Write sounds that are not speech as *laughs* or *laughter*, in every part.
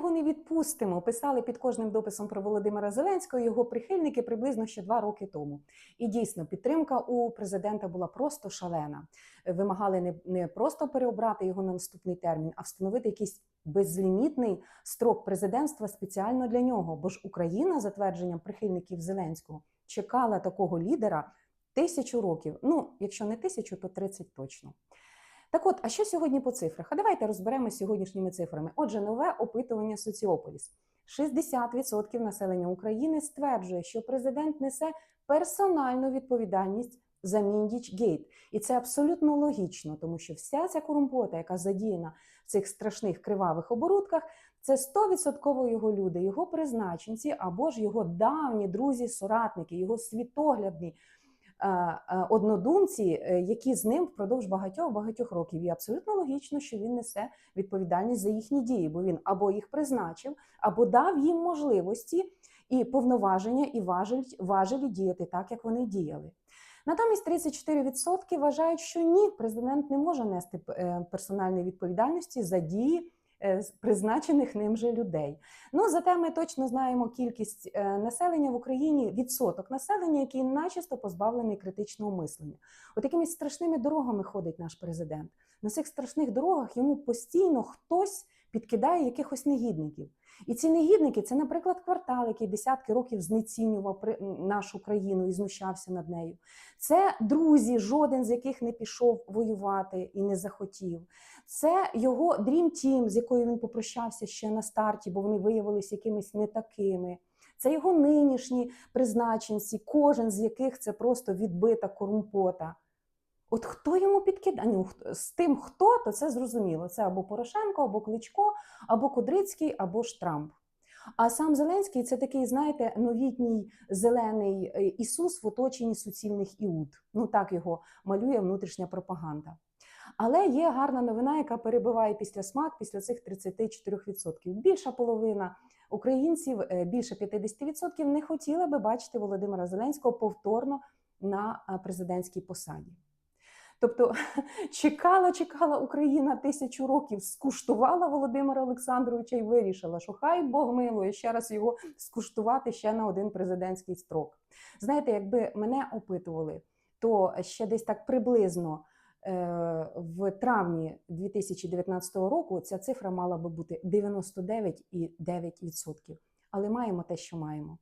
його не відпустимо. Писали під кожним дописом про Володимира Зеленського його прихильники приблизно ще два роки тому. І дійсно, підтримка у президента була просто шалена. Вимагали не, не просто переобрати його на наступний термін, а встановити якийсь безлімітний строк президентства спеціально для нього. Бо ж Україна, за твердженням прихильників Зеленського, чекала такого лідера тисячу років. Ну, якщо не тисячу, то 30 точно. Так от, а що сьогодні по цифрах? А давайте розберемося сьогоднішніми цифрами. Отже, нове опитування Соціополіс. 60% населення України стверджує, що президент несе персональну відповідальність за Міндіч Гейт. І це абсолютно логічно, тому що вся ця корумпота, яка задіяна в цих страшних кривавих оборудках, це 100% його люди, його призначенці або ж його давні друзі, соратники, його світоглядні однодумці, е, які з ним впродовж багатьох багатьох років. І абсолютно логічно, що він несе відповідальність за їхні дії, бо він або їх призначив, або дав їм можливості і повноваження, і важель, важелі діяти так, як вони діяли. Натомість 34% вважають, що ні, президент не може нести е, персональної відповідальності за дії призначених ним же людей. Ну зате ми точно знаємо кількість е, населення в Україні, відсоток населення, який начисто позбавлений критичного мислення. От якимись страшними дорогами ходить наш президент. На цих страшних дорогах йому постійно хтось підкидає якихось негідників. І ці негідники це, наприклад, квартал, який десятки років знецінював нашу країну і знущався над нею. Це друзі, жоден з яких не пішов воювати і не захотів. Це його Dream Team, з якою він попрощався ще на старті, бо вони виявилися якимись не такими. Це його нинішні призначенці, кожен з яких це просто відбита корумпота. От хто йому підкидає? Ну, з тим, хто, то це зрозуміло. Це або Порошенко, або Кличко, або Кудрицький, або ж Трамп. А сам Зеленський це такий, знаєте, новітній зелений е, Ісус в оточенні суцільних іуд. Ну так його малює внутрішня пропаганда. Але є гарна новина, яка перебиває після смак після цих 34%. Більша половина українців, е, більше 50%, не хотіла би бачити Володимира Зеленського повторно на е, президентській посаді. Тобто *laughs* чекала, чекала Україна тисячу років, скуштувала Володимира Олександровича і вирішила, що хай Бог милує ще раз його скуштувати ще на один президентський строк. Знаєте, якби мене опитували, то ще десь так приблизно е, в травні 2019 року ця цифра мала би бути 99,9%. Але маємо те, що маємо.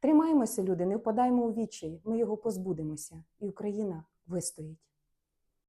Тримаємося, люди, не впадаємо у відчай, ми його позбудемося, і Україна вистоїть.